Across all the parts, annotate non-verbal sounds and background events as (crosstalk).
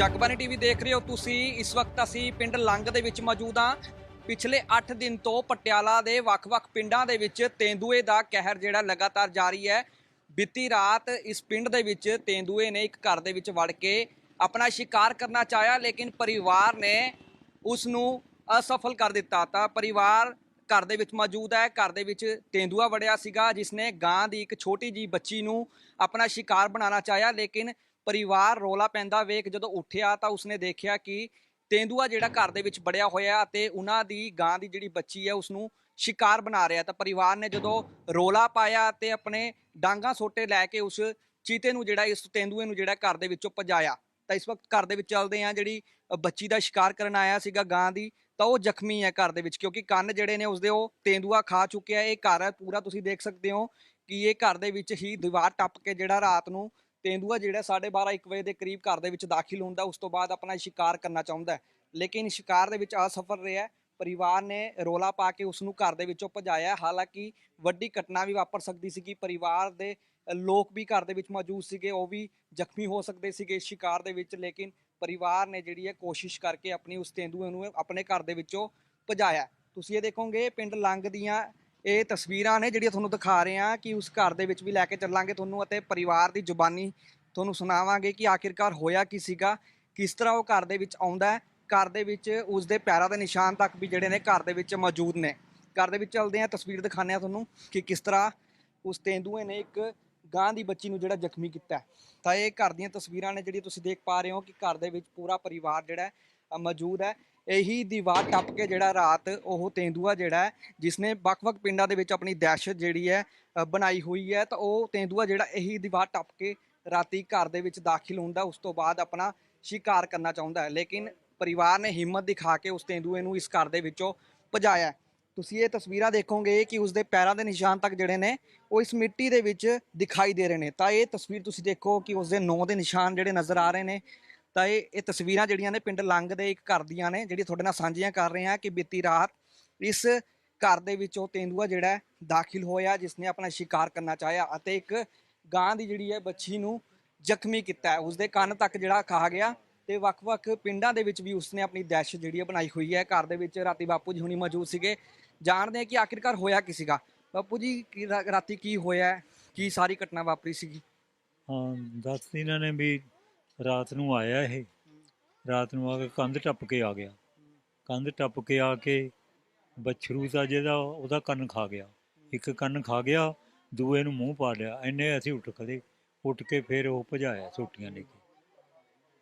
Jagbani TV ਦੇਖ ਰਹੇ ਹੋ ਤੁਸੀਂ। ਇਸ ਵਕਤ ਅਸੀਂ ਪਿੰਡ ਲੰਗ ਦੇ ਵਿੱਚ ਮੌਜੂਦ ਹਾਂ। ਪਿਛਲੇ 8 ਦਿਨ ਤੋਂ ਪਟਿਆਲਾ ਦੇ ਵੱਖ-ਵੱਖ ਪਿੰਡਾਂ ਦੇ ਵਿੱਚ ਤੇਂਦੂਏ ਦਾ ਕਹਿਰ ਜਿਹੜਾ ਲਗਾਤਾਰ ਜਾਰੀ ਹੈ। ਬੀਤੀ ਰਾਤ ਇਸ ਪਿੰਡ ਦੇ ਵਿੱਚ ਤੇਂਦੂਏ ਨੇ ਇੱਕ ਘਰ ਦੇ ਵਿੱਚ ਵੜ ਕੇ ਆਪਣਾ ਸ਼ਿਕਾਰ ਕਰਨਾ ਚਾਹਿਆ, ਲੇਕਿਨ ਪਰਿਵਾਰ ਨੇ ਉਸ ਨੂੰ ਅਸਫਲ ਕਰ ਦਿੱਤਾ। ਤਾਂ ਪਰਿਵਾਰ ਘਰ ਦੇ ਵਿੱਚ ਮੌਜੂਦ ਹੈ। ਘਰ ਦੇ ਵਿੱਚ ਤੇਂਦੂਆ ਵੜਿਆ ਸੀਗਾ, ਜਿਸ ਨੇ ਗਾਂ ਦੀ ਇੱਕ ਛੋਟੀ ਜੀ ਬੱਚੀ ਨੂੰ ਆਪਣਾ ਸ਼ਿਕਾਰ ਬਣਾਉਣਾ ਚਾਹਿਆ, ਲੇਕਿਨ ਪਰਿਵਾਰ ਰੋਲਾ ਪੈਂਦਾ ਵੇਖ, ਜਦੋਂ ਉੱਠਿਆ ਤਾਂ ਉਸਨੇ ਦੇਖਿਆ ਕਿ ਤੇਂਦੂਆ ਜਿਹੜਾ ਘਰ ਦੇ ਵਿੱਚ ਬੜਿਆ ਹੋਇਆ ਅਤੇ ਉਹਨਾਂ ਦੀ ਗਾਂ ਦੀ ਜਿਹੜੀ ਬੱਚੀ ਹੈ ਉਸ ਨੂੰ ਸ਼ਿਕਾਰ ਬਣਾ ਰਿਹਾ। ਤਾਂ ਪਰਿਵਾਰ ਨੇ ਜਦੋਂ ਰੋਲਾ ਪਾਇਆ ਤੇ ਆਪਣੇ ਡਾਂਗਾ ਸੋਟੇ ਲੈ ਕੇ ਉਸ ਚੀਤੇ ਨੂੰ ਜਿਹੜਾ, ਇਸ ਤੇਂਦੂਏ ਨੂੰ ਜਿਹੜਾ ਘਰ ਦੇ ਵਿੱਚੋਂ ਭਜਾਇਆ। ਤਾਂ ਇਸ ਵਕਤ ਘਰ ਦੇ ਵਿੱਚ ਚੱਲਦੇ ਆ ਜਿਹੜੀ ਬੱਚੀ ਦਾ ਸ਼ਿਕਾਰ ਕਰਨ ਆਇਆ ਸੀਗਾ ਗਾਂ ਦੀ, ਤਾਂ ਉਹ ਜ਼ਖਮੀ ਹੈ ਘਰ ਦੇ ਵਿੱਚ ਕਿਉਂਕਿ ਕੰਨ ਜਿਹੜੇ ਨੇ ਉਸਦੇ ਉਹ ਤੇਂਦੂਆ ਖਾ ਚੁੱਕਿਆ। ਇਹ ਘਰ ਹੈ ਪੂਰਾ ਤੁਸੀਂ ਦੇਖ ਸਕਦੇ ਹੋ ਕਿ ਇਹ ਘਰ ਦੇ ਵਿੱਚ ਹੀ ਦੀਵਾਰ ਟੱਪ ਕੇ ਜਿਹੜਾ ਰਾਤ ਨੂੰ ਤੇਂਦੂਆ ਜਿਹੜਾ 12:30 1 ਵਜੇ ਦੇ ਕਰੀਬ ਘਰ ਦੇ ਵਿੱਚ ਦਾਖਲ ਹੁੰਦਾ, ਉਸ ਤੋਂ ਬਾਅਦ ਆਪਣਾ ਸ਼ਿਕਾਰ ਕਰਨਾ ਚਾਹੁੰਦਾ ਲੇਕਿਨ ਸ਼ਿਕਾਰ ਦੇ ਵਿੱਚ ਅਸਫਲ ਰਿਹਾ ਪਰਿਵਾਰ ਨੇ ਰੋਲਾ ਪਾ ਕੇ ਉਸ ਨੂੰ ਘਰ ਦੇ ਵਿੱਚੋਂ ਭਜਾਇਆ ਹਾਲਾਂਕਿ ਵੱਡੀ ਘਟਨਾ ਵੀ ਵਾਪਰ ਸਕਦੀ ਸੀ ਕਿ ਪਰਿਵਾਰ ਦੇ ਲੋਕ ਵੀ ਘਰ ਦੇ ਵਿੱਚ ਮੌਜੂਦ ਸੀਗੇ। ਉਹ ਵੀ ਜ਼ਖਮੀ ਹੋ ਸਕਦੇ ਸੀਗੇ ਸ਼ਿਕਾਰ ਦੇ ਵਿੱਚ। ਲੇਕਿਨ ਪਰਿਵਾਰ ਨੇ ਜਿਹੜੀ ਹੈ ਕੋਸ਼ਿਸ਼ ਕਰਕੇ ਆਪਣੀ ਉਸ ਤੇਂਦੂਏ ਨੂੰ ਆਪਣੇ ਘਰ ਦੇ ਵਿੱਚੋਂ ਭਜਾਇਆ ਤੁਸੀਂ ਇਹ ਦੇਖੋਗੇ, ਪਿੰਡ ਲੰਗ ਦੀਆਂ ਇਹ ਤਸਵੀਰਾਂ ਨੇ ਜਿਹੜੀਆਂ ਤੁਹਾਨੂੰ ਦਿਖਾ ਰਹੇ ਹਾਂ ਕਿ ਉਸ ਘਰ ਦੇ ਵਿੱਚ ਵੀ ਲੈ ਕੇ ਚੱਲਾਂਗੇ ਤੁਹਾਨੂੰ ਅਤੇ ਪਰਿਵਾਰ ਦੀ ਜ਼ੁਬਾਨੀ ਤੁਹਾਨੂੰ ਸੁਣਾਵਾਂਗੇ ਕਿ ਆਖਿਰਕਾਰ ਹੋਇਆ ਕੀ ਸੀਗਾ, ਕਿਸ ਤਰ੍ਹਾਂ ਉਹ ਘਰ ਦੇ ਵਿੱਚ ਆਉਂਦਾ ਹੈ, ਘਰ ਦੇ ਵਿੱਚ ਉਸ ਦੇ ਪੈਰਾਂ ਦੇ ਨਿਸ਼ਾਨ ਤੱਕ ਵੀ ਜਿਹੜੇ ਨੇ ਘਰ ਦੇ ਵਿੱਚ ਮੌਜੂਦ ਨੇ। ਘਰ ਦੇ ਵਿੱਚ ਚੱਲਦੇ ਆ ਤਸਵੀਰ ਦਿਖਾਉਂਦੇ ਆ ਤੁਹਾਨੂੰ ਕਿ ਕਿਸ ਤਰ੍ਹਾਂ ਉਸ ਤੇਂਦੂਏ ਨੇ ਇੱਕ ਗਾਂ ਦੀ ਬੱਚੀ ਨੂੰ ਜਿਹੜਾ ਜ਼ਖਮੀ ਕੀਤਾ ਤਾਂ ਇਹ ਘਰ ਦੀਆਂ ਤਸਵੀਰਾਂ ਨੇ ਜਿਹੜੀ ਤੁਸੀਂ ਦੇਖ ਪਾ ਰਹੇ ਹੋ ਕਿ ਘਰ ਦੇ ਵਿੱਚ ਪੂਰਾ ਪਰਿਵਾਰ ਜਿਹੜਾ ਮੌਜੂਦ ਹੈ। ਇਹੀ ਦੀਵਾਰ ਟੱਪ ਕੇ ਜਿਹੜਾ ਰਾਤ ਉਹ ਤੇਂਦੂਆ ਜਿਹੜਾ ਜਿਸਨੇ ਵੱਖ-ਵੱਖ ਪਿੰਡਾਂ ਦੇ ਵਿੱਚ ਆਪਣੀ ਦਹਿਸ਼ਤ ਜਿਹੜੀ ਹੈ ਬਣਾਈ ਹੋਈ ਹੈ, ਤਾਂ ਉਹ ਤੇਂਦੂਆ ਜਿਹੜਾ ਇਹੀ ਦੀਵਾਰ ਟੱਪ ਕੇ ਰਾਤੀ ਘਰ ਦੇ ਵਿੱਚ ਦਾਖਲ ਹੁੰਦਾ, ਉਸ ਤੋਂ ਬਾਅਦ ਆਪਣਾ ਸ਼ਿਕਾਰ ਕਰਨਾ ਚਾਹੁੰਦਾ ਹੈ। ਲੇਕਿਨ ਪਰਿਵਾਰ ਨੇ ਹਿੰਮਤ ਦਿਖਾ ਕੇ ਉਸ ਤੇਂਦੂਏ ਨੂੰ ਇਸ ਘਰ ਦੇ ਵਿੱਚੋਂ ਭਜਾਇਆ ਤੁਸੀਂ ਇਹ ਤਸਵੀਰਾਂ ਦੇਖੋਗੇ ਕਿ ਉਸ ਦੇ ਪੈਰਾਂ ਦੇ ਨਿਸ਼ਾਨ ਤੱਕ ਜਿਹੜੇ ਨੇ, ਉਹ ਇਸ ਮਿੱਟੀ ਦੇ ਵਿੱਚ ਦਿਖਾਈ ਦੇ ਰਹੇ ਨੇ। ਤਾਂ ਇਹ ਤਸਵੀਰ ਤੁਸੀਂ ਦੇਖੋ ਕਿ ਉਸ ਦੇ ਨੌ ਦੇ ਨਿਸ਼ਾਨ ਜਿਹੜੇ ਨਜ਼ਰ ਆ ਰਹੇ ਨੇ ਤਾਂ ਇਹ ਇਹ ਤਸਵੀਰਾਂ ਜਿਹੜੀਆਂ ਨੇ ਪਿੰਡ ਲੰਗ ਦੇ ਇੱਕ ਘਰ ਦੀਆਂ ਨੇ, ਜਿਹੜੀ ਤੁਹਾਡੇ ਨਾਲ ਸਾਂਝੀਆਂ ਕਰ ਰਹੇ ਹਾਂ ਕਿ ਬੀਤੀ ਰਾਤ ਇਸ ਘਰ ਦੇ ਵਿੱਚ ਉਹ ਤੇਂਦੂਆ ਜਿਹੜਾ ਹੈ ਦਾਖਲ ਹੋਇਆ ਜਿਸ ਨੇ ਆਪਣਾ ਸ਼ਿਕਾਰ ਕਰਨਾ ਚਾਹਿਆ ਅਤੇ ਇੱਕ ਗਾਂ ਦੀ ਜਿਹੜੀ ਹੈ ਬੱਚੀ ਨੂੰ ਜ਼ਖਮੀ ਕੀਤਾ ਹੈ। ਉਸ ਦੇ ਕੰਨ ਤੱਕ ਜਿਹੜਾ ਖਾ ਗਿਆ ਤੇ ਵੱਖ-ਵੱਖ ਪਿੰਡਾਂ ਦੇ ਵਿੱਚ ਵੀ ਉਸਨੇ ਆਪਣੀ ਦਹਿਸ਼ਤ ਜਿਹੜੀ ਹੈ ਬਣਾਈ ਹੋਈ ਹੈ। ਘਰ ਦੇ ਵਿੱਚ ਰਾਤੀ ਬਾਪੂ ਜੀ ਹੁਣੀ ਮੌਜੂਦ ਸੀਗੇ। ਜਾਣਦੇ ਹਾਂ ਕਿ ਆਖਿਰਕਾਰ ਹੋਇਆ ਕੀ ਸੀਗਾ? ਬਾਪੂ ਜੀ, ਕੀ ਰਾ- ਰਾਤੀ ਕੀ ਹੋਇਆ? ਕੀ ਸਾਰੀ ਘਟਨਾ ਵਾਪਰੀ ਸੀਗੀ? ਹਾਂ, ਦੱਸ ਇਹਨਾਂ ਨੇ ਵੀ ਰਾਤ ਨੂੰ ਆਇਆ ਇਹ। ਰਾਤ ਨੂੰ ਆ ਕੇ ਕੰਧ ਟੱਪ ਕੇ ਆ ਗਿਆ। ਕੰਧ ਟੱਪ ਕੇ ਆ ਕੇ ਬਛਰੂ ਦਾ ਜਿਹਦਾ ਉਹਦਾ ਕੰਨ ਖਾ ਗਿਆ। ਇੱਕ ਕੰਨ ਖਾ ਗਿਆ ਦੂਏ ਨੂੰ ਮੂੰਹ ਪਾ ਲਿਆ। ਐਨੇ ਅਸੀਂ ਉੱਠ ਖੜੇ। ਉੱਠ ਕੇ ਫਿਰ ਉਹ ਭਜਾਇਆ ਛੋਟੀਆਂ ਲੈ ਕੇ।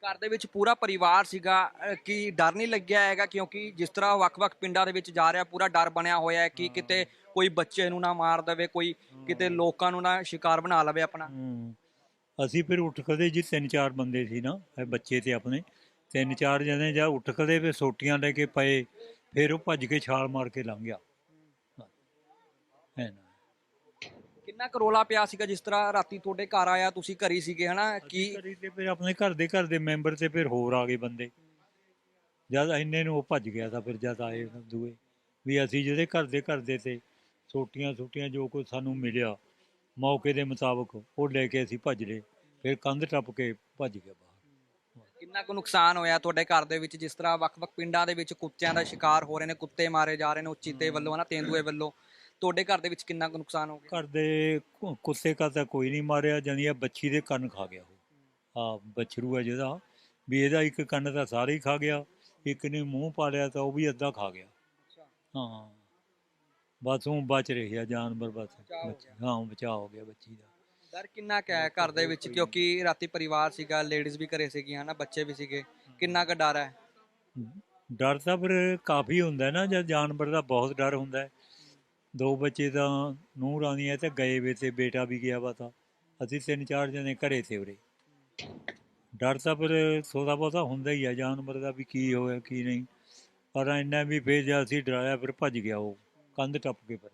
ਘਰ ਦੇ ਵਿੱਚ ਪੂਰਾ ਪਰਿਵਾਰ ਸੀਗਾ। ਕੀ ਡਰ ਨਹੀਂ ਲੱਗਿਆ ਹੈਗਾ? ਕਿਉਂਕਿ ਜਿਸ ਤਰ੍ਹਾਂ ਵੱਖ-ਵੱਖ ਪਿੰਡਾਂ ਦੇ ਵਿੱਚ ਜਾ ਰਿਹਾ ਪੂਰਾ ਡਰ ਬਣਿਆ ਹੋਇਆ ਹੈ ਕਿ ਕਿਤੇ ਕੋਈ ਬੱਚੇ ਨੂੰ ਨਾ ਮਾਰ ਦੇਵੇ ਕੋਈ ਕਿਤੇ ਲੋਕਾਂ ਨੂੰ ਨਾ ਸ਼ਿਕਾਰ ਬਣਾ ਲਵੇ ਆਪਣਾ। ਅਸੀਂ ਫਿਰ ਉੱਠ ਖੜੇ ਜੀ ਤਿੰਨ ਚਾਰ ਬੰਦੇ ਸੀ ਨਾ ਇਹ ਬੱਚੇ ਤੇ ਆਪਣੇ। ਤਿੰਨ ਚਾਰ ਜਣੇ ਜਾ ਉੱਠ ਖੜੇ ਫਿਰ ਸੋਟੀਆਂ ਲੈ ਕੇ ਪਏ ਫਿਰ ਉਹ ਭੱਜ ਕੇ ਛਾਲ ਮਾਰ ਕੇ ਲੰਘ ਗਿਆ। ਹੈ ਨਾ। ਕਿੰਨਾ ਕਰੋਲਾ ਪਿਆ ਸੀਗਾ ਜਿਸ ਤਰ੍ਹਾਂ ਰਾਤੀ ਤੁਹਾਡੇ ਘਰ ਆਇਆ ਤੁਸੀਂ ਘਰੀ ਸੀਗੇ ਹਨਾ? ਕੀ ਕੀ ਤੇ ਫਿਰ ਆਪਣੇ ਘਰ ਦੇ ਘਰ ਦੇ ਮੈਂਬਰ ਤੇ ਫਿਰ ਹੋਰ ਆ ਗਏ ਬੰਦੇ। ਜਦ ਇੰਨੇ ਨੂੰ ਉਹ ਭੱਜ ਗਿਆ ਤਾਂ ਫਿਰ ਜਦ ਆਏ ਦੂਏ। ਵੀ ਅਸੀਂ ਜਿਹੜੇ ਘਰ ਦੇ ਘਰ ਦੇ ਤੇ ਛੋਟੀਆਂ ਛੋਟੀਆਂ ਜੋ ਕੁਝ ਸਾਨੂੰ ਮਿਲਿਆ ਮੌਕੇ ਦੇ ਮੁਤਾਬਕ ਉਹ ਲੈ ਕੇ ਅਸੀਂ ਭੱਜ ਲਏ। ਫਿਰ ਕੰਧ ਟੱਪ ਕੇ ਭੱਜ ਗਿਆ ਬਾਹਰ। ਕਿੰਨਾ ਕੁ ਨੁਕਸਾਨ ਹੋਇਆ ਤੁਹਾਡੇ ਘਰ ਦੇ ਵਿੱਚ? ਜਿਸ ਤਰ੍ਹਾਂ ਵੱਖ-ਵੱਖ ਪਿੰਡਾਂ ਦੇ ਵਿੱਚ ਕੁੱਤਿਆਂ ਦਾ ਸ਼ਿਕਾਰ ਹੋ ਰਹੇ ਨੇ ਕੁੱਤੇ ਮਾਰੇ ਜਾ ਰਹੇ ਨੇ ਉਚੀਤੇ ਵੱਲੋਂ ਹਨਾ ਤੇਂਦੂਏ ਵੱਲੋਂ। ਤੁਹਾਡੇ ਘਰ ਦੇ ਵਿੱਚ ਕਿੰਨਾ ਕੁ ਨੁਕਸਾਨ ਹੋ ਗਿਆ? ਘਰ ਦੇ ਕੁ- ਕੁੱਤੇ ਕਾ ਤਾਂ ਕੋਈ ਨਹੀਂ ਮਾਰਿਆ ਜਾਨੀ ਆ ਬੱਚੀ ਦੇ ਕੰਨ ਖਾ ਗਿਆ ਉਹ। ਆ ਬਛਰੂ ਹੈ ਜਿਹਦਾ ਵੀ ਇਹਦਾ ਇੱਕ ਕੰਨ ਤਾਂ ਸਾਰੇ ਹੀ ਖਾ ਗਿਆ ਇੱਕ ਨੇ ਮੂੰਹ ਪਾ ਲਿਆ ਤਾਂ ਉਹ ਵੀ ਅੱਧਾ ਖਾ ਗਿਆ। ਹਾਂ। ਬਸ ਉਹ ਬਚ ਰਹੀ ਆ ਜਾਨਵਰ ਬਸ। ਬੱਚੀ- ਹਾਂ ਬਚਾਅ ਹੋ ਗਿਆ ਬੱਚੀ ਦਾ। ਡਰ ਕਿੰਨਾ ਕੁ ਹੈ ਘਰ ਦੇ ਵਿੱਚ? ਕਿਉਂਕਿ ਰਾਤੀ ਪਰਿਵਾਰ ਸੀਗਾ ਲੇਡੀਜ਼ ਵੀ ਘਰੇ ਸੀਗੀਆਂ ਹਨਾ ਬੱਚੇ ਵੀ ਸੀਗੇ। ਕਿੰਨਾ ਕੁ ਡਰ ਹੈ? ਡਰ ਤਾਂ ਫਿਰ ਕਾਫੀ ਹੁੰਦਾ ਨਾ ਜਦ ਜਾਨਵਰ ਦਾ ਬਹੁਤ ਡਰ ਹੁੰਦਾ ਹੈ। ਦੋ ਬੱਚੇ ਤਾਂ ਨੂੰਹ ਰਾਣੀ ਹੈ ਤੇ ਗਏ ਵੇ ਤੇ ਬੇਟਾ ਵੀ ਗਿਆ ਵਾ ਤਾਂ। ਅਸੀਂ ਤਿੰਨ ਚਾਰ ਜਣੇ ਘਰੇ ਤੇ ਉਰੇ। ਡਰ ਤਾਂ ਫਿਰ ਥੋੜਾ ਬਹੁਤਾ ਹੁੰਦਾ ਹੀ ਆ ਜਾਨਵਰ ਦਾ ਵੀ ਕੀ ਹੋਇਆ ਕੀ ਨਹੀਂ। ਪਰ ਇੰਨਾ ਵੀ ਫੇਰ ਜਦ ਅਸੀਂ ਡਰਾਇਆ ਫਿਰ ਭੱਜ ਗਿਆ ਉਹ। ਕੰਧ ਟੱਪ ਕੇ ਪਰ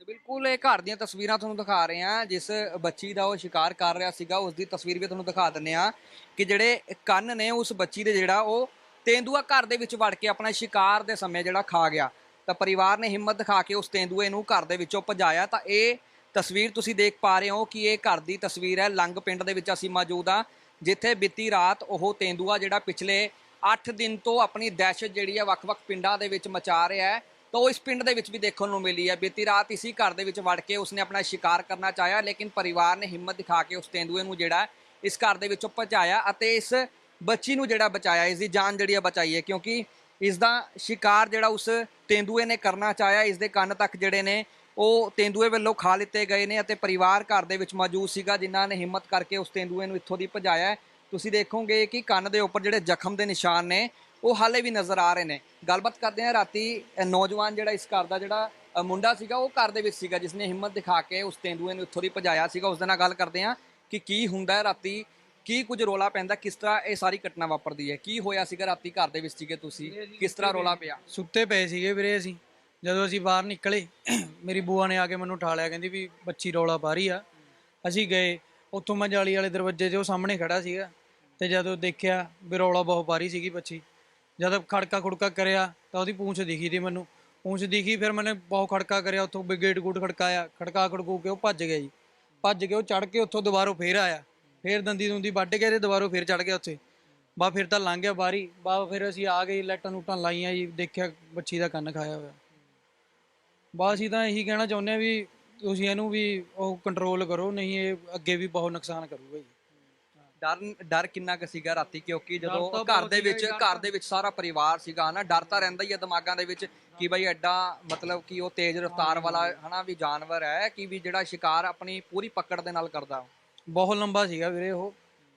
ਤੇ ਬਿਲਕੁਲ ਇਹ ਘਰ ਦੀਆਂ ਤਸਵੀਰਾਂ ਤੁਹਾਨੂੰ ਦਿਖਾ ਰਹੇ ਹਾਂ, ਜਿਸ ਬੱਚੀ ਦਾ ਉਹ ਸ਼ਿਕਾਰ ਕਰ ਰਿਹਾ ਸੀਗਾ ਉਸ ਦੀ ਤਸਵੀਰ ਵੀ ਤੁਹਾਨੂੰ ਦਿਖਾ ਦਿੰਨੇ ਆ ਕਿ ਜਿਹੜੇ ਕੰਨ ਨੇ ਉਸ ਬੱਚੀ ਦੇ ਜਿਹੜਾ ਉਹ ਤੇਂਦੂਆ ਘਰ ਦੇ ਵਿੱਚ ਵੜ ਕੇ ਆਪਣਾ ਸ਼ਿਕਾਰ ਦੇ ਸਮੇਂ ਜਿਹੜਾ ਖਾ ਗਿਆ। ਤਾਂ ਪਰਿਵਾਰ ਨੇ ਹਿੰਮਤ ਦਿਖਾ ਕੇ ਉਸ ਤੇਂਦੂਏ ਨੂੰ ਘਰ ਦੇ ਵਿੱਚੋਂ ਭਜਾਇਆ। ਤਾਂ ਇਹ ਤਸਵੀਰ ਤੁਸੀਂ ਦੇਖ ਪਾ ਰਹੇ ਹੋ ਕਿ ਇਹ ਘਰ ਦੀ ਤਸਵੀਰ ਹੈ। ਲੰਗ ਪਿੰਡ ਦੇ ਵਿੱਚ ਅਸੀਂ ਮੌਜੂਦ ਆ ਜਿੱਥੇ ਬੀਤੀ ਰਾਤ ਉਹ ਤੇਂਦੂਆ ਜਿਹੜਾ ਪਿਛਲੇ 8 ਦਿਨ ਤੋਂ ਆਪਣੀ ਦਹਿਸ਼ਤ ਜਿਹੜੀ ਹੈ, ਵੱਖ-ਵੱਖ ਪਿੰਡਾਂ ਦੇ ਵਿੱਚ ਮਚਾ ਰਿਹਾ ਹੈ। ਤਾਂ ਉਹ ਇਸ ਪਿੰਡ ਦੇ ਵਿੱਚ ਵੀ ਦੇਖਣ ਨੂੰ ਮਿਲੀ ਹੈ। ਬੀਤੀ ਰਾਤ ਇਸੀ ਘਰ ਦੇ ਵਿੱਚ ਵੜ ਕੇ ਉਸਨੇ ਆਪਣਾ ਸ਼ਿਕਾਰ ਕਰਨਾ ਚਾਹਿਆ, ਲੇਕਿਨ ਪਰਿਵਾਰ ਨੇ ਹਿੰਮਤ ਦਿਖਾ ਕੇ ਉਸ ਤੇਂਦੂਏ ਨੂੰ ਜਿਹੜਾ ਇਸ ਘਰ ਦੇ ਵਿੱਚੋਂ ਭਜਾਇਆ ਅਤੇ ਇਸ ਬੱਚੀ ਨੂੰ ਜਿਹੜਾ ਬਚਾਇਆ, ਇਸ ਦੀ ਜਾਨ ਜਿਹੜੀ ਹੈ ਬਚਾਈ ਹੈ, ਕਿਉਂਕਿ ਇਸ ਦਾ ਸ਼ਿਕਾਰ ਜਿਹੜਾ ਉਸ ਤੇਂਦੂਏ ਨੇ ਕਰਨਾ ਚਾਹਿਆ, ਇਸ ਦੇ ਕੰਨ ਤੱਕ ਜਿਹੜੇ ਨੇ ਉਹ ਤੇਂਦੂਏ ਵੱਲੋਂ ਖਾ ਲਿੱਤੇ ਗਏ ਨੇ ਅਤੇ ਪਰਿਵਾਰ ਘਰ ਦੇ ਵਿੱਚ ਮੌਜੂਦ ਸੀਗਾ, ਜਿਨ੍ਹਾਂ ਨੇ ਹਿੰਮਤ ਕਰਕੇ ਉਸ ਤੇਂਦੂਏ ਨੂੰ ਇੱਥੋਂ ਦੀ ਭਜਾਇਆ ਤੁਸੀਂ ਦੇਖੋਗੇ ਕਿ ਕੰਨ ਦੇ ਉੱਪਰ ਜਿਹੜੇ ਜ਼ਖਮ ਦੇ ਨਿਸ਼ਾਨ ਨੇ ਉਹ ਹਾਲੇ ਵੀ ਨਜ਼ਰ ਆ ਰਹੇ ਨੇ। ਗੱਲਬਾਤ ਕਰਦੇ ਹਾਂ ਰਾਤੀ ਨੌਜਵਾਨ ਜਿਹੜਾ ਇਸ ਘਰ ਦਾ ਜਿਹੜਾ ਮੁੰਡਾ ਸੀਗਾ ਉਹ ਘਰ ਦੇ ਵਿੱਚ ਸੀਗਾ ਜਿਸ ਨੇ ਹਿੰਮਤ ਦਿਖਾ ਕੇ ਉਸ ਤੇਂਦੂਏ ਨੂੰ ਇੱਥੋਂ ਦੀ ਭਜਾਇਆ ਸੀਗਾ। ਉਸ ਦੇ ਨਾਲ ਗੱਲ ਕਰਦੇ ਹਾਂ ਕਿ ਕੀ ਹੁੰਦਾ ਰਾਤੀ ਕੀ ਕੁਝ ਰੋਲਾ ਪੈਂਦਾ ਕਿਸ ਤਰ੍ਹਾਂ ਇਹ ਸਾਰੀ ਘਟਨਾ ਵਾਪਰਦੀ ਹੈ? ਕੀ ਹੋਇਆ ਸੀਗਾ ਰਾਤੀ ਘਰ ਦੇ ਵਿੱਚ ਸੀਗੇ ਤੁਸੀਂ? ਕਿਸ ਤਰ੍ਹਾਂ ਰੋਲਾ ਪਿਆ? ਸੁੱਤੇ ਪਏ ਸੀਗੇ ਵੀਰੇ ਅਸੀਂ। ਜਦੋਂ ਅਸੀਂ ਬਾਹਰ ਨਿਕਲੇ (clears throat) ਮੇਰੀ ਬੂਆ ਨੇ ਆ ਕੇ ਮੈਨੂੰ ਉਠਾ ਲਿਆ ਕਹਿੰਦੀ ਵੀ ਬੱਚੀ ਰੌਲਾ ਪਾ ਰਹੀ ਆ। ਅਸੀਂ ਗਏ ਉੱਥੋਂ ਮੈਂ ਜਾਲੀ ਵਾਲੇ ਦਰਵਾਜ਼ੇ 'ਚ ਉਹ ਸਾਹਮਣੇ ਖੜਾ ਸੀਗਾ ਤੇ ਜਦੋਂ ਦੇਖਿਆ ਵੀ ਰੌਲਾ ਬਹੁਤ ਪਾ ਰਹੀ ਸੀਗੀ ਬੱਚੀ। ਜਦ ਖੜਕਾ ਖੁੜਕਾ ਕਰਿਆ ਤਾਂ ਉਹਦੀ ਪੂੰਛ ਦਿਖੀ ਤੀ ਮੈਨੂੰ। ਪੂੰਛ ਦਿਖੀ, ਫਿਰ ਮੈਨੇ ਬਹੁਤ ਖੜਕਾ ਕਰਿਆ, ਉੱਥੋਂ ਵੀ ਗੇਟ ਗੂਟ ਖੜਕਾਇਆ। ਖੜਕਾ ਖੜਕੂ ਕੇ ਉਹ ਭੱਜ ਗਿਆ ਜੀ। ਭੱਜ ਕੇ ਉਹ ਚੜ ਕੇ ਉੱਥੋਂ ਦੁਬਾਰੋਂ ਫੇਰ ਆਇਆ। ਫੇਰ ਦੰਦੀ ਦੁੰਦੀ ਵੱਢ ਕੇ ਤੇ ਦੁਬਾਰੋਂ ਫੇਰ ਚੜ ਗਿਆ ਉੱਥੇ। ਬਾ ਫਿਰ ਤਾਂ ਲੰਘ ਗਿਆ ਬਾਰੀ। ਬਾ ਫਿਰ ਅਸੀਂ ਆ ਗਏ, ਲਾਈਟਾਂ ਲੂਟਾਂ ਲਾਈਆਂ ਜੀ, ਦੇਖਿਆ ਬੱਚੀ ਦਾ ਕੰਨ ਖਾਇਆ ਹੋਇਆ। ਬਾ ਅਸੀਂ ਤਾਂ ਇਹੀ ਕਹਿਣਾ ਚਾਹੁੰਦੇ ਆ ਵੀ ਤੁਸੀਂ ਇਹਨੂੰ ਵੀ ਉਹ ਕੰਟਰੋਲ ਕਰੋ, ਨਹੀਂ ਇਹ ਅੱਗੇ ਵੀ ਬਹੁਤ ਨੁਕਸਾਨ ਕਰੂਗਾ ਜੀ ਡਰ ਡਰ ਕਿੰਨਾ ਕੁ ਸੀਗਾ ਰਾਤੀ? ਕਿਉਂਕਿ ਜਦੋਂ ਘਰ ਦੇ ਵਿੱਚ ਘਰ ਦੇ ਵਿੱਚ ਸਾਰਾ ਪਰਿਵਾਰ ਸੀਗਾ ਨਾ ਡਰ ਤਾਂ ਰਹਿੰਦਾ ਹੀ ਹੈ ਦਿਮਾਗਾਂ ਦੇ ਵਿੱਚ ਕਿ ਬਈ ਐਡਾ ਮਤਲਬ ਕਿ ਉਹ ਤੇਜ਼ ਰਫ਼ਤਾਰ ਵਾਲਾ ਹਨਾ ਵੀ ਜਾਨਵਰ ਹੈ ਕਿ ਵੀ ਜਿਹੜਾ ਸ਼ਿਕਾਰ ਆਪਣੀ ਪੂਰੀ ਪਕੜ ਦੇ ਨਾਲ ਕਰਦਾ ਬਹੁਤ ਲੰਬਾ ਸੀਗਾ ਵੀਰੇ ਉਹ।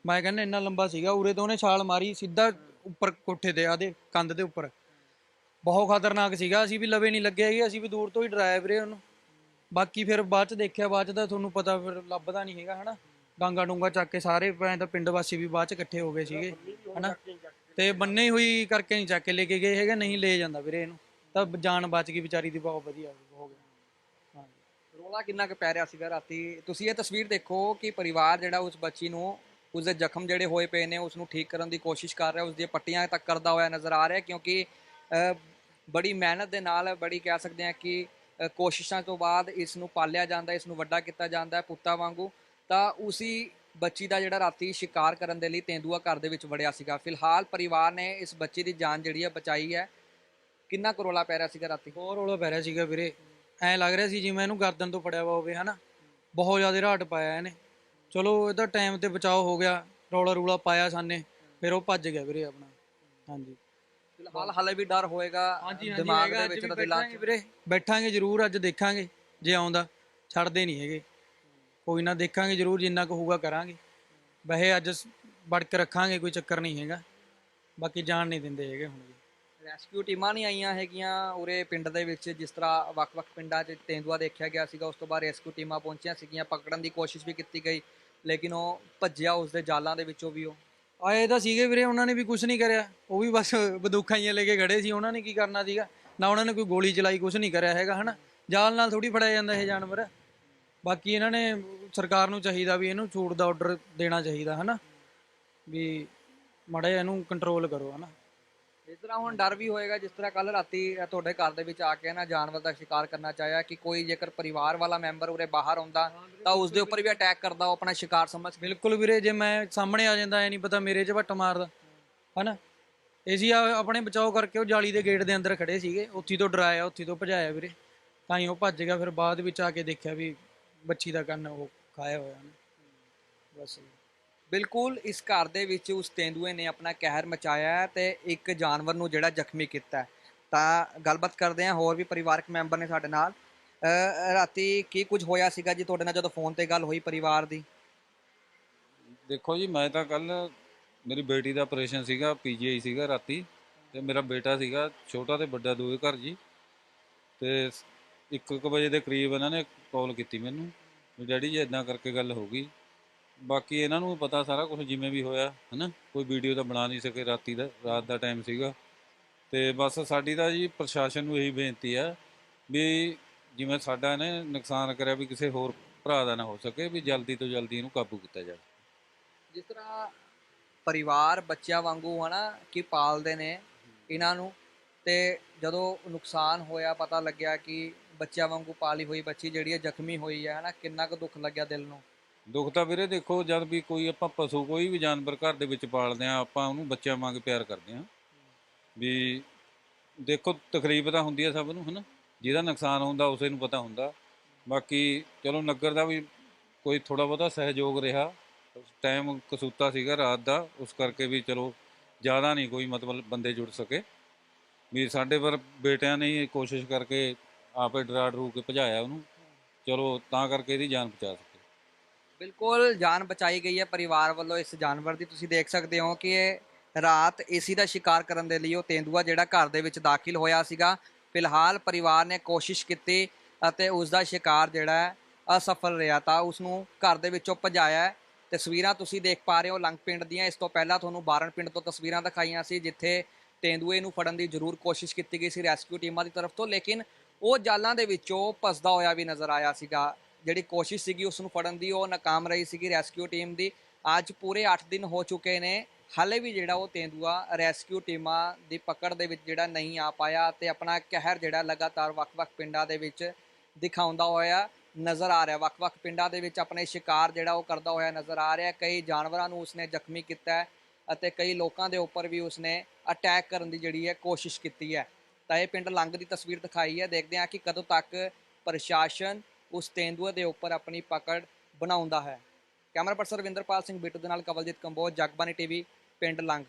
ਮੈਂ ਕਹਿੰਦਾ ਇੰਨਾ ਲੰਬਾ ਸੀਗਾ ਉਰੇ ਤੋਂ ਉਹਨੇ ਛਾਲ ਮਾਰੀ ਸਿੱਧਾ ਉੱਪਰ ਕੋਠੇ ਤੇ ਆਦੇ ਕੰਧ ਦੇ ਉੱਪਰ। ਬਹੁਤ ਖਤਰਨਾਕ ਸੀਗਾ ਅਸੀਂ ਵੀ ਲਵੇ ਨਹੀਂ ਲੱਗੇ ਹੈਗੇ ਅਸੀਂ ਵੀ ਦੂਰ ਤੋਂ ਹੀ ਡਰਾਇਆ ਵੀਰੇ ਉਹਨੂੰ। ਬਾਕੀ ਫਿਰ ਬਾਅਦ ਚ ਦੇਖਿਆ ਬਾਅਦ ਚ ਤਾਂ ਤੁਹਾਨੂੰ ਪਤਾ ਫਿਰ ਲੱਭਦਾ ਨਹੀਂ ਹੈਗਾ ਹਨਾ? ਡਾਂਗਾ ਡੂੰਗਾ ਚੱਕ ਕੇ ਸਾਰੇ ਭੈਣ ਤਾਂ ਪਿੰਡ ਵਾਸੀ ਵੀ ਬਾਅਦ ਚ ਇਕੱਠੇ ਹੋ ਗਏ ਸੀਗੇ ਹਨਾ? ਤੇ ਬੰਨੇ ਹੋਈ ਕਰਕੇ ਨਹੀਂ ਚੱਕ ਕੇ ਲੈ ਕੇ ਗਏ ਹੈਗੇ ਨਹੀਂ ਲੈ ਜਾਂਦਾ ਵੀਰੇ ਇਹਨੂੰ। ਤਾਂ ਜਾਨ ਬਚ ਗਈ ਵਿਚਾਰੀ ਦੀ ਬਹੁਤ ਵਧੀਆ ਹੋ ਗਿਆ। ਰੋਲਾ ਕਿੰਨਾ ਕੁ ਪੈ ਰਿਹਾ ਸੀਗਾ ਰਾਤੀ? ਤੁਸੀਂ ਇਹ ਤਸਵੀਰ ਦੇਖੋ ਕਿ ਪਰਿਵਾਰ ਜਿਹੜਾ ਉਸ ਬੱਚੀ ਨੂੰ ਉਸਦੇ ਜ਼ਖਮ ਜਿਹੜੇ ਹੋਏ ਪਏ ਨੇ ਉਸ ਨੂੰ ਠੀਕ ਕਰਨ ਦੀ ਕੋਸ਼ਿਸ਼ ਕਰ ਰਿਹਾ ਉਸ ਦੀਆਂ ਪੱਟੀਆਂ ਤੱਕ ਕਰਦਾ ਹੋਇਆ ਨਜ਼ਰ ਆ ਰਿਹਾ ਕਿਉਂਕਿ ਅ, ਬੜੀ ਮਿਹਨਤ ਦੇ ਨਾਲ ਬੜੀ ਕਹਿ ਸਕਦੇ ਹਾਂ ਕਿ ਕੋਸ਼ਿਸ਼ਾਂ ਤੋਂ ਬਾਅਦ ਇਸ ਨੂੰ ਪਾਲਿਆ ਜਾਂਦਾ ਇਸ ਨੂੰ ਵੱਡਾ ਕੀਤਾ ਜਾਂਦਾ ਹੈ ਪੁੱਤਾਂ ਵਾਂਗੂ। ਤਾਂ ਉਸੀ ਬੱਚੀ ਦਾ ਜਿਹੜਾ ਰਾਤੀ ਸ਼ਿਕਾਰ ਕਰਨ ਦੇ ਲਈ ਤੇਂਦੂਆ ਘਰ ਦੇ ਵਿੱਚ ਵੜਿਆ ਸੀਗਾ। ਫਿਲਹਾਲ ਪਰਿਵਾਰ ਨੇ ਇਸ ਬੱਚੀ ਦੀ ਜਾਨ ਜਿਹੜੀ ਹੈ ਬਚਾਈ ਹੈ। ਕਿੰਨਾ ਕੁ ਰੋਲਾ ਪੈ ਰਿਹਾ ਸੀਗਾ ਰਾਤੀ? ਬਹੁਤ ਰੌਲਾ ਪੈ ਰਿਹਾ ਸੀਗਾ ਵੀਰੇ। ਐ ਲੱਗ ਰਿਹਾ ਸੀ ਜਿਵੇਂ ਇਹਨੂੰ ਗਰਦਨ ਤੋਂ ਫੜਿਆ ਵਾ ਹੋਵੇ ਹਨਾ? ਬਹੁਤ ਜ਼ਿਆਦਾ ਰਾਟ ਪਾਇਆ ਇਹਨੇ। ਚਲੋ ਇਹਦਾ ਟਾਈਮ ਤੇ ਬਚਾਓ ਹੋ ਗਿਆ। ਰੌਲਾ ਰੂਲਾ ਪਾਇਆ ਸਾਨੇ। ਫਿਰ ਉਹ ਭੱਜ ਗਿਆ ਵੀਰੇ ਆਪਣਾ। ਹਾਂਜੀ। ਫਿਲਹਾਲ ਹਾਲੇ ਵੀ ਡਰ ਹੋਏਗਾ ਦਿਮਾਗ ਦੇ ਵਿੱਚ ਤਾਂ ਦਿਲਾਂ 'ਚ ਵੀਰੇ। ਬੈਠਾਂਗੇ ਜ਼ਰੂਰ ਅੱਜ ਦੇਖਾਂਗੇ ਜੇ ਆਉਂਦਾ। ਛੱਡਦੇ ਨਹੀਂ ਹੈਗੇ। ਕੋਈ ਨਾ ਦੇਖਾਂਗੇ ਜ਼ਰੂਰ ਜਿੰਨਾ ਕੁ ਹੋਊਗਾ ਕਰਾਂਗੇ। ਵੈਸੇ ਅੱਜ ਵੜ ਕੇ ਰੱਖਾਂਗੇ ਕੋਈ ਚੱਕਰ ਨਹੀਂ ਹੈਗਾ। ਬਾਕੀ ਜਾਣ ਨਹੀਂ ਦਿੰਦੇ ਹੈਗੇ ਹੁਣ ਜੀ। ਰੈਸਕਿਊ ਟੀਮਾਂ ਨਹੀਂ ਆਈਆਂ ਹੈਗੀਆਂ ਉਰੇ ਪਿੰਡ ਦੇ ਵਿੱਚ ਜਿਸ ਤਰ੍ਹਾਂ ਵੱਖ-ਵੱਖ ਪਿੰਡਾਂ 'ਚ ਤੇਂਦੂਆ ਦੇਖਿਆ ਗਿਆ ਸੀਗਾ ਉਸ ਤੋਂ ਬਾਅਦ ਰੈਸਕਿਊ ਟੀਮਾਂ ਪਹੁੰਚੀਆਂ ਸੀਗੀਆਂ ਪਕੜਨ ਦੀ ਕੋਸ਼ਿਸ਼ ਵੀ ਕੀਤੀ ਗਈ ਲੇਕਿਨ ਉਹ ਭੱਜਿਆ ਉਸ ਦੇ ਜਾਲਾਂ ਦੇ ਵਿੱਚੋਂ ਵੀ ਉਹ। ਆਏ ਤਾਂ ਸੀਗੇ ਵੀਰੇ ਉਹਨਾਂ ਨੇ ਵੀ ਕੁਝ ਨਹੀਂ ਕਰਿਆ। ਉਹ ਵੀ ਬਸ ਬੰਦੂਕਾਂ ਹੀ ਲੈ ਕੇ ਖੜੇ ਸੀ ਉਹਨਾਂ ਨੇ ਕੀ ਕਰਨਾ ਸੀਗਾ? ਨਾ ਉਹਨਾਂ ਨੇ ਕੋਈ ਗੋਲੀ ਚਲਾਈ ਕੁਝ ਨਹੀਂ ਕਰਿਆ ਹੈਗਾ ਹਨਾ? ਜਾਲ ਨਾਲ ਥੋੜੀ ਫੜਿਆ ਜਾਂਦਾ ਇਹ ਜਾਨਵਰ। ਬਾਕੀ ਇਹਨਾਂ ਨੇ ਸਰਕਾਰ ਨੂੰ ਚਾਹੀਦਾ ਵੀ ਇਹਨੂੰ ਛੂਟ ਦਾ ਆਰਡਰ ਦੇਣਾ ਚਾਹੀਦਾ ਹਨਾ? ਵੀ ਮਾੜਾ ਇਹਨੂੰ ਕੰਟਰੋਲ ਕਰੋ ਹਨਾ? ਇਸ ਤਰ੍ਹਾਂ ਹੁਣ ਡਰ ਵੀ ਹੋਏਗਾ ਜਿਸ ਤਰ੍ਹਾਂ ਕੱਲ ਰਾਤੀ ਤੁਹਾਡੇ ਘਰ ਦੇ ਵਿੱਚ ਆ ਕੇ ਨਾ ਜਾਨਵਰ ਦਾ ਸ਼ਿਕਾਰ ਕਰਨਾ ਚਾਹਿਆ ਕਿ ਕੋਈ ਜੇਕਰ ਪਰਿਵਾਰ ਵਾਲਾ ਮੈਂਬਰ ਉਰੇ ਬਾਹਰ ਆਉਂਦਾ ਤਾਂ ਉਸ ਦੇ ਉੱਪਰ ਵੀ ਅਟੈਕ ਕਰਦਾ ਉਹ ਆਪਣਾ ਸ਼ਿਕਾਰ ਸਮਝ ਬਿਲਕੁਲ ਵੀਰੇ ਜੇ ਮੈਂ ਸਾਹਮਣੇ ਆ ਜਾਂਦਾ ਐ ਨਹੀਂ ਪਤਾ ਮੇਰੇ 'ਚ ਵੱਟ ਮਾਰਦਾ ਹਨਾ? ਇਹ ਜੀ ਆ- ਆਪਣੇ ਬਚਾਓ ਕਰਕੇ ਉਹ ਜਾਲੀ ਦੇ ਗੇਟ ਦੇ ਅੰਦਰ ਖੜੇ ਸੀਗੇ ਉੱਥੀ ਤੋਂ ਡਰਾਇਆ ਉੱਥੀ ਤੋਂ ਭਜਾਇਆ ਵੀਰੇ। ਤਾਂ ਹੀ ਉਹ ਭੱਜ ਗਿਆ ਫਿਰ ਬਾਅਦ ਵਿੱਚ ਆ ਕੇ ਦੇਖਿਆ ਵੀ ਬੱਚੀ ਦਾ ਕੰਨ ਉਹ ਖਾਇਆ ਹੋਇਆ ਨੇ। ਬਸ। ਬਿਲਕੁਲ ਇਸ ਘਰ ਦੇ ਵਿੱਚ ਉਸ ਤੇਂਦੂਏ ਨੇ ਆਪਣਾ ਕਹਿਰ ਮਚਾਇਆ ਤੇ ਇੱਕ ਜਾਨਵਰ ਨੂੰ ਜਿਹੜਾ ਜ਼ਖਮੀ ਕੀਤਾ ਤਾਂ ਗੱਲਬਾਤ ਕਰਦੇ ਹਾਂ, ਹੋਰ ਵੀ ਪਰਿਵਾਰਕ ਮੈਂਬਰ ਨੇ ਸਾਡੇ ਨਾਲ। ਰਾਤੀ ਕੀ ਕੁਝ ਹੋਇਆ ਸੀਗਾ ਜੀ ਤੁਹਾਡੇ ਨਾਲ ਜਦੋਂ ਫੋਨ ਤੇ ਗੱਲ ਹੋਈ ਪਰਿਵਾਰ ਦੀ? ਦੇਖੋ ਜੀ, ਮੈਂ ਤਾਂ ਕੱਲ ਮੇਰੀ ਬੇਟੀ ਦਾ ਆਪਰੇਸ਼ਨ ਸੀਗਾ, ਪੀਜੀਆਈ ਸੀਗਾ ਰਾਤੀ ਤੇ ਮੇਰਾ ਬੇਟਾ ਸੀਗਾ, ਛੋਟਾ ਤੇ ਵੱਡਾ, ਦੋਵੇਂ ਘਰ ਜੀ। ਤੇ 1:00 ਵਜੇ ਦੇ ਕਰੀਬ ਇਹਨਾਂ ਨੇ ਕਾਲ ਕੀਤੀ ਮੈਨੂੰ ਵੀ ਡੈਡੀ ਜੀ ਇਦਾਂ ਕਰਕੇ ਗੱਲ ਹੋ ਗਈ। ਬਾਕੀ ਇਹਨਾਂ ਨੂੰ ਪਤਾ ਸਾਰਾ ਕੁਝ ਜਿਵੇਂ ਵੀ ਹੋਇਆ, ਹਨਾ? ਕੋਈ ਵੀਡੀਓ ਤਾਂ ਬਣਾ ਨਹੀਂ ਸਕੇ ਰਾਤੀ ਦਾ, ਰਾਤ ਦਾ ਟਾਈਮ ਸੀਗਾ। ਤੇ ਬਸ ਸਾਡੀ ਤਾਂ ਜੀ ਪ੍ਰਸ਼ਾਸਨ ਨੂੰ ਇਹੀ ਬੇਨਤੀ ਆ ਵੀ ਜਿਵੇਂ ਸਾਡਾ ਇਹਨੇ ਨੁਕਸਾਨ ਕਰਿਆ ਵੀ ਕਿਸੇ ਹੋਰ ਭਰਾ ਦਾ ਨਾ ਹੋ ਸਕੇ ਵੀ ਜਲਦੀ ਤੋਂ ਜਲਦੀ ਇਹਨੂੰ ਕਾਬੂ ਕੀਤਾ ਜਾਵੇ। ਜਿਸ ਤਰ੍ਹਾਂ ਪਰਿਵਾਰ ਬੱਚਿਆਂ ਵਾਂਗੂ ਹਨਾ ਕਿ ਪਾਲਦੇ ਨੇ ਇਹਨਾਂ ਨੂੰ, ਤੇ ਜਦੋਂ ਨੁਕਸਾਨ ਹੋਇਆ ਪਤਾ ਲੱਗਿਆ ਕਿ ਬੱਚਿਆਂ ਵਾਂਗੂ ਪਾਲੀ ਹੋਈ ਬੱਚੀ ਜਿਹੜੀ ਹੈ ਜ਼ਖਮੀ ਹੋਈ ਹੈ ਹਨਾ? ਕਿੰਨਾ ਕੁ ਦੁੱਖ ਲੱਗਿਆ ਦਿਲ ਨੂੰ? ਦੁੱਖ ਤਾਂ ਵੀਰੇ ਦੇਖੋ, ਜਦ ਵੀ ਕੋਈ ਆਪਾਂ ਪਸ਼ੂ, ਕੋਈ ਵੀ ਜਾਨਵਰ ਘਰ ਦੇ ਵਿੱਚ ਪਾਲਦੇ ਆ, ਆਪਾਂ ਉਹਨੂੰ ਬੱਚਿਆਂ ਵਾਂਗ ਪਿਆਰ ਕਰਦੇ ਆ। ਵੀ ਦੇਖੋ, ਤਕਲੀਫ ਤਾਂ ਹੁੰਦੀ ਹੈ ਸਭ ਨੂੰ, ਹਨਾ? ਜਿਹਦਾ ਨੁਕਸਾਨ ਹੁੰਦਾ, ਉਸੇ ਨੂੰ ਪਤਾ ਹੁੰਦਾ। ਬਾਕੀ ਚਲੋ, ਨਗਰ ਦਾ ਵੀ ਕੋਈ ਥੋੜਾ ਬਹੁਤਾ ਸਹਿਯੋਗ ਰਿਹਾ। ਟਾਈਮ ਕਸੂਤਾ ਸੀਗਾ ਰਾਤ ਦਾ, ਉਸ ਕਰਕੇ ਵੀ ਚਲੋ ਜ਼ਿਆਦਾ ਨਹੀਂ ਕੋਈ ਮਤਲਬ ਬੰਦੇ ਜੁੜ ਸਕੇ। ਵੀ ਸਾਡੇ ਪਰ ਬੇਟਿਆਂ ਨੇ ਹੀ ਕੋਸ਼ਿਸ਼ ਕਰਕੇ ਆਪੇ ਡਰਾ ਡਰੂ ਕੇ ਭਜਾਇਆ ਉਹਨੂੰ। ਚਲੋ, ਤਾਂ ਕਰਕੇ ਇਹਦੀ ਜਾਨ ਬਚਾ ਸਕੇ। ਬਿਲਕੁਲ, ਜਾਨ ਬਚਾਈ ਗਈ ਹੈ ਪਰਿਵਾਰ ਵੱਲੋਂ ਇਸ ਜਾਨਵਰ ਦੀ। ਤੁਸੀਂ ਦੇਖ ਸਕਦੇ ਹੋ ਕਿ ਇਹ ਰਾਤ ਏਸੀ ਦਾ ਸ਼ਿਕਾਰ ਕਰਨ ਦੇ ਲਈ ਉਹ ਤੇਂਦੂਆ ਜਿਹੜਾ ਘਰ ਦੇ ਵਿੱਚ ਦਾਖਲ ਹੋਇਆ ਸੀਗਾ। ਫਿਲਹਾਲ ਪਰਿਵਾਰ ਨੇ ਕੋਸ਼ਿਸ਼ ਕੀਤੀ ਅਤੇ ਉਸ ਦਾ ਸ਼ਿਕਾਰ ਜਿਹੜਾ ਹੈ ਅਸਫਲ ਰਿਹਾ ਤਾਂ ਉਸ ਨੂੰ ਘਰ ਦੇ ਵਿੱਚੋਂ ਭਜਾਇਆ ਹੈ। ਤਸਵੀਰਾਂ ਤੁਸੀਂ ਦੇਖ ਪਾ ਰਹੇ ਹੋ ਲੰਗ ਪਿੰਡ ਦੀਆਂ। ਇਸ ਤੋਂ ਪਹਿਲਾਂ ਤੁਹਾਨੂੰ ਬਾਰਨ ਪਿੰਡ ਤੋਂ ਤਸਵੀਰਾਂ ਦਿਖਾਈਆਂ ਸੀ, ਜਿੱਥੇ ਤੇਂਦੂਏ ਨੂੰ ਫੜਨ ਦੀ ਜ਼ਰੂਰ ਕੋਸ਼ਿਸ਼ ਕੀਤੀ ਗਈ ਸੀ। ਰੈਸਕਿਊ ਟੀਮਾਂ ਦੀ ਤਰਫ ਤੋਂ, ਲੇਕਿਨ ਉਹ ਜਾਲਾਂ ਦੇ ਵਿੱਚੋਂ ਭਸਦਾ ਹੋਇਆ ਵੀ ਨਜ਼ਰ ਆਇਆ ਸੀਗਾ। ਜਿਹੜੀ ਕੋਸ਼ਿਸ਼ ਸੀਗੀ ਉਸ ਨੂੰ ਫੜਨ ਦੀ, ਉਹ ਨਾਕਾਮ ਰਹੀ ਸੀਗੀ ਰੈਸਕਿਊ ਟੀਮ ਦੀ। ਅੱਜ ਪੂਰੇ 8 ਦਿਨ ਹੋ ਚੁੱਕੇ ਨੇ। ਹਾਲੇ ਵੀ ਜਿਹੜਾ ਉਹ ਤੇਂਦੂਆ ਰੈਸਕਿਊ ਟੀਮਾਂ ਦੀ ਪਕੜ ਦੇ ਵਿੱਚ ਜਿਹੜਾ ਨਹੀਂ ਆ ਪਾਇਆ ਤੇ ਆਪਣਾ ਕਹਿਰ ਜਿਹੜਾ ਲਗਾਤਾਰ ਵੱਖ-ਵੱਖ ਪਿੰਡਾਂ ਦੇ ਵਿੱਚ ਦਿਖਾਉਂਦਾ ਹੋਇਆ ਨਜ਼ਰ ਆ ਰਿਹਾ। ਵੱਖ-ਵੱਖ ਪਿੰਡਾਂ ਦੇ ਵਿੱਚ ਆਪਣੇ ਸ਼ਿਕਾਰ ਜਿਹੜਾ ਉਹ ਕਰਦਾ ਹੋਇਆ ਨਜ਼ਰ ਆ ਰਿਹਾ। ਕਈ ਜਾਨਵਰਾਂ ਨੂੰ ਉਸਨੇ ਜ਼ਖਮੀ ਕੀਤਾ ਹੈ ਅਤੇ ਕਈ ਲੋਕਾਂ ਦੇ ਉੱਪਰ ਵੀ ਉਸਨੇ ਅਟੈਕ ਕਰਨ ਦੀ ਜਿਹੜੀ ਹੈ ਕੋਸ਼ਿਸ਼ ਕੀਤੀ ਹੈ। ਤਾਂ ਇਹ ਪਿੰਡ ਲੰਗ ਦੀ ਤਸਵੀਰ ਦਿਖਾਈ ਹੈ। ਦੇਖਦੇ ਹਾਂ ਕਿ ਕਦੋਂ ਤੱਕ ਪ੍ਰਸ਼ਾਸਨ ਉਸ ਤੇਂਦੂਏ ਦੇ ਉੱਪਰ ਆਪਣੀ ਪਕੜ ਬਣਾਉਂਦਾ ਹੈ। ਕੈਮਰਾ ਪਰਸਨ ਰਵਿੰਦਰਪਾਲ ਸਿੰਘ ਬਿੱਟੂ ਦੇ ਨਾਲ ਕਵਲਜੀਤ ਕੰਬੋਜ ਜਗਬਾਨੀ ਟੀਵੀ, ਪਿੰਡ ਲੰਗ।